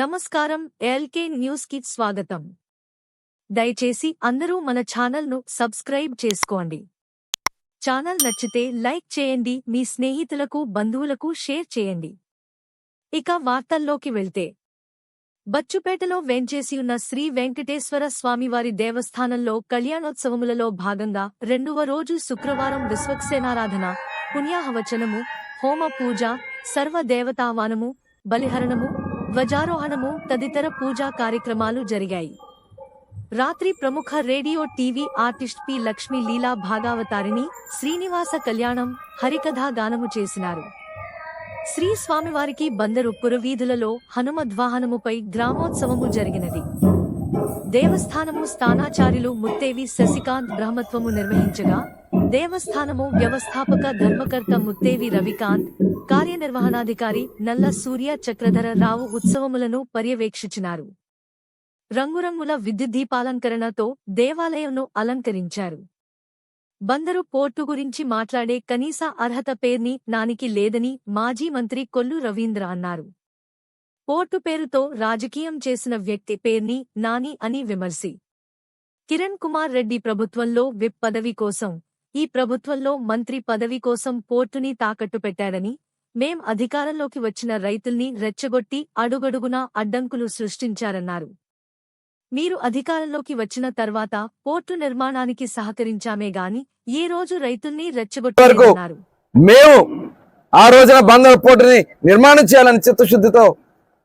నమస్కారం ఎల్కే న్యూస్కి స్వాగతం. దయచేసి అందరూ మన ఛానల్ను సబ్స్క్రైబ్ చేసుకోండి. ఛానల్ నచ్చితే లైక్ చేయండి మీ స్నేహితులకు బంధువులకు షేర్ చేయండి. ఇక వార్తల్లోకి వెళ్తే. బచ్చుపేటలో వెంచేసి ఉన్న శ్రీ వెంకటేశ్వర స్వామివారి దేవస్థానంలో కళ్యాణోత్సవములలో భాగంగా రెండవ రోజు శుక్రవారం విశ్వక్సేనారాధన పుణ్యాహవచనము హోమ పూజ సర్వదేవతావానము బలిహరణము ధ్వజారోహణము తదితర పూజా కార్యక్రమాలు జరిగాయి. రాత్రి ప్రముఖ radio TV artist P Lakshmi Leela భాగావతారిని Srinivasa Kalyanam హరికథా గానము చేసినారు. శ్రీ స్వామివారికి బందరు పురవీధులలో హనుమద్వాహనముపై గ్రామోత్సవము జరిగినది. దేవస్థానము స్థానాచార్యులు ముత్తేవి శశికాంత్ బ్రహ్మత్వము నిర్వహించగా దేవస్థానము వ్యవస్థాపక ధర్మకర్త ముత్తేవి రవికాంత్ కార్యనిర్వహణాధికారి నల్ల సూర్య చక్రధర రావు ఉత్సవములను పర్యవేక్షించినారు. రంగురంగుల విద్యుత్ దీపాలంకరణతో దేవాలయంను అలంకరించారు. బందరు పోర్టు గురించి మాట్లాడే కనీస అర్హత పేర్ని నానికి లేదని మాజీ మంత్రి కొల్లు రవీంద్ర అన్నారు. పోర్టు పేరుతో రాజకీయం చేసిన వ్యక్తి పేర్ని నాని అని విమర్శి. కిరణ్ కుమార్ రెడ్డి ప్రభుత్వంలో విప్ పదవి కోసం ఈ ప్రభుత్వంలో మంత్రి పదవి కోసం పోర్టుని తాకట్టు పెట్టాడని మేం అధికారంలోకి వచ్చిన రైతుల్ని రెచ్చగొట్టి అడుగడుగునా అడ్డంకులు సృష్టించారన్నారు. మీరు అధికారంలోకి వచ్చిన తర్వాత పోర్టు నిర్మాణానికి సహకరించామే గాని ఏ రోజు రైతుల్ని రెచ్చగొట్టారు మేము ఆ రోజున బందర్ పోర్టుని నిర్మాణం చేయాలని చిత్తశుద్ధితో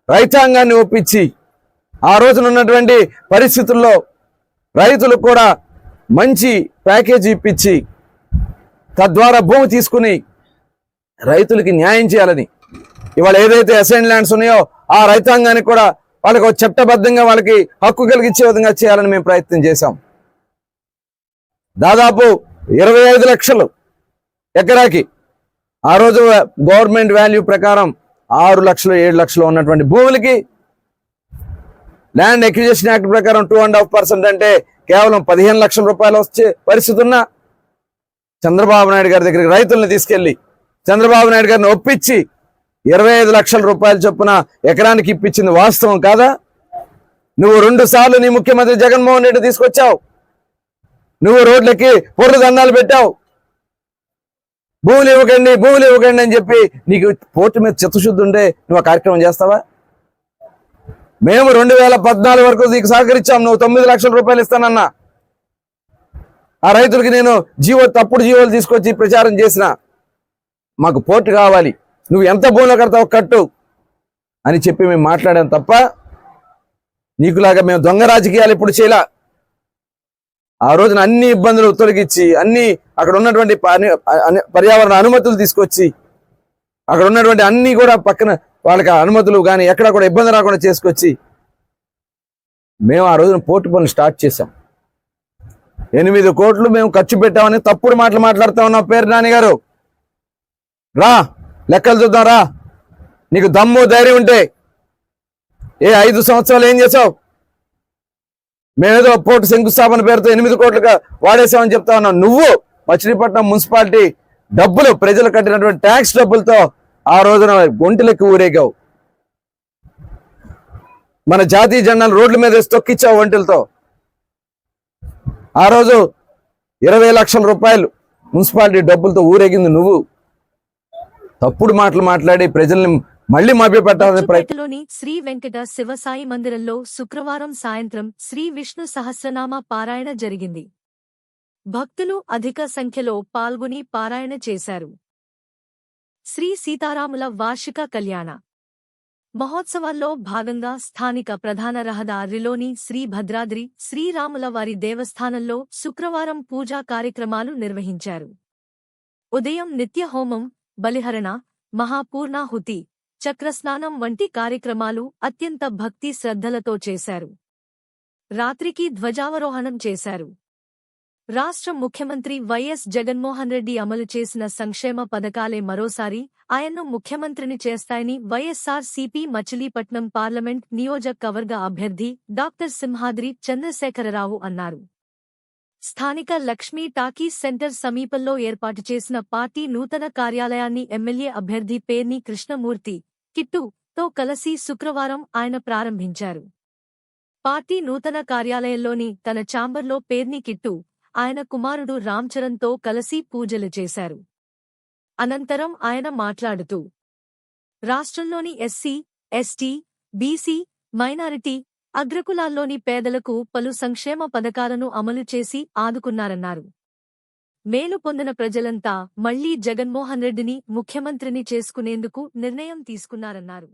రైతాంగాన్ని ఒప్పించి ఆ రోజున ఉన్నటువంటి పరిస్థితుల్లో రైతులకు కూడా మంచి ప్యాకేజీ ఇప్పించి తద్వారా భూమి తీసుకుని రైతులకి న్యాయం చేయాలని. ఇవాళ ఏదైతే అసైన్ ల్యాండ్స్ ఉన్నాయో ఆ రైతాంగానికి కూడా వాళ్ళకి చట్టబద్ధంగా వాళ్ళకి హక్కు కలిగించే విధంగా చేయాలని మేము ప్రయత్నం చేశాం. దాదాపు ఇరవై ఐదు లక్షలు ఎకరాకి. ఆ రోజు గవర్నమెంట్ వాల్యూ ప్రకారం ఆరు లక్షలు ఏడు లక్షలు ఉన్నటువంటి భూములకి ల్యాండ్ ఎక్విజిషన్ యాక్ట్ ప్రకారం టూ అండ్ హాఫ్ పర్సెంట్ అంటే కేవలం పదిహేను లక్షల రూపాయలు వచ్చే పరిస్థితి ఉన్న చంద్రబాబు నాయుడు గారి దగ్గరికి రైతుల్ని తీసుకెళ్ళి చంద్రబాబు నాయుడు గారిని ఒప్పించి ఇరవై ఐదు లక్షల రూపాయల చొప్పున ఎకరానికి ఇప్పించింది వాస్తవం కాదా? నువ్వు రెండు సార్లు నీ ముఖ్యమంత్రి జగన్మోహన్ రెడ్డి తీసుకొచ్చావు. నువ్వు రోడ్లకి పొర్రు దండాలు పెట్టావు. భూములు ఇవ్వకండి భూములు ఇవ్వకండి అని చెప్పి నీకు పోర్టు మీద చిత్తశుద్ధి ఉండే నువ్వు ఆ కార్యక్రమం చేస్తావా? మేము రెండు వేల పద్నాలుగు వరకు నీకు సహకరించాం నువ్వు తొమ్మిది లక్షల రూపాయలు ఇస్తానన్నా. ఆ రైతులకి నేను జీవో తప్పుడు జీవోలు తీసుకొచ్చి ప్రచారం చేసిన మాకు పోర్టు కావాలి. నువ్వు ఎంత భూమిలో కడతావు కట్టు అని చెప్పి మేము మాట్లాడాం తప్ప నీకులాగా మేము దొంగ రాజకీయాలు ఇప్పుడు చేయలా. ఆ రోజున అన్ని ఇబ్బందులు తొలగించి అన్ని అక్కడ ఉన్నటువంటి పని- పర్యావరణ అనుమతులు తీసుకొచ్చి అక్కడ ఉన్నటువంటి అన్ని కూడా పక్కన వాళ్ళకి అనుమతులు కానీ ఎక్కడ కూడా ఇబ్బంది రాకుండా చేసుకొచ్చి మేము ఆ రోజున పోర్టు పనులు స్టార్ట్ చేసాం ఎనిమిది కోట్లు మేము ఖర్చు పెట్టామని తప్పుడు మాటలు మాట్లాడుతా ఉన్నాం పేరు నాన్నగారు రా లెక్కలు చూద్దాం రా. నీకు దమ్ము ధైర్యం ఉంటే ఏ ఐదు సంవత్సరాలు ఏం చేసావు? మేమేదో పోర్టు శంకుస్థాపన పేరుతో ఎనిమిది కోట్లుగా వాడేసామని చెప్తా ఉన్నావు. నువ్వు మచిలీపట్నం మున్సిపాలిటీ డబ్బులు ప్రజలు కట్టినటువంటి ట్యాక్స్ డబ్బులతో ఆ రోజున గొంతులెక్కి ఊరేగావు. మన జాతీయ జెండాను రోడ్ల మీద వేసి తొక్కిచ్చావు ఒంటెలతో. ఆ రోజు ఇరవై లక్షల రూపాయలు మున్సిపాలిటీ డబ్బులతో ఊరేగింది నువ్వు. తప్పుడు మాటలు మాట్లాడి ప్రజల్ని మళ్ళీ మభ్యపెట్టాలని శ్రీ వెంకట శివసాయి మందిరంలో శుక్రవారం సాయంత్రం శ్రీ విష్ణు సహస్రనామ పారాయణ జరిగింది. భక్తులు అధిక సంఖ్యలో పాల్గొని పారాయణ చేశారు. శ్రీ సీతారాముల వార్షిక కళ్యాణ మహోత్సవాల్లో భాగంగా స్థానిక ప్రధాన రహదారిలోని శ్రీ భద్రాద్రి శ్రీరాముల వారి దేవస్థానంలో శుక్రవారం పూజా కార్యక్రమాలు నిర్వహించారు. ఉదయం నిత్య హోమం బలిహరణ మహాపూర్ణాహుతి చక్రస్నానం వంటి కార్యక్రమాలు అత్యంత భక్తి శ్రద్ధలతో చేశారు. రాత్రికి ధ్వజావరోహణం చేశారు. రాష్ట్ర ముఖ్యమంత్రి వైఎస్ జగన్మోహన్ రెడ్డి అమలు చేసిన సంక్షేమ పథకాలే మరోసారి ఆయన్ను ముఖ్యమంత్రిని చేస్తాయని వైఎస్సార్ సిపి మచిలీపట్నం పార్లమెంట్ నియోజకవర్గ అభ్యర్థి డాక్టర్ సింహాద్రి చంద్రశేఖరరావు అన్నారు. స్థానిక లక్ష్మీ టాకీస్ సెంటర్ సమీపంలో ఏర్పాటు చేసిన పార్టీ నూతన కార్యాలయాన్ని ఎమ్మెల్యే అభ్యర్థి పేర్ని కృష్ణమూర్తి కిట్టు తో కలిసి శుక్రవారం ఆయన ప్రారంభించారు. పార్టీ నూతన కార్యాలయంలోని తన ఛాంబర్లో పేర్ని కిట్టు ఆయన కుమారుడు రామ్చరణ్తో కలిసి పూజలు చేశారు. అనంతరం ఆయన మాట్లాడుతూ రాష్ట్రంలోని ఎస్సీ ఎస్టీ బీసీ మైనారిటీ అగ్రకులాల్లోని పేదలకు పలు సంక్షేమ పథకాలను అమలు చేసి ఆదుకున్నారన్నారు. మేలు పొందిన ప్రజలంతా మళ్ళీ జగన్మోహన్ రెడ్డిని ముఖ్యమంత్రిని చేసుకునేందుకు నిర్ణయం తీసుకున్నారన్నారు.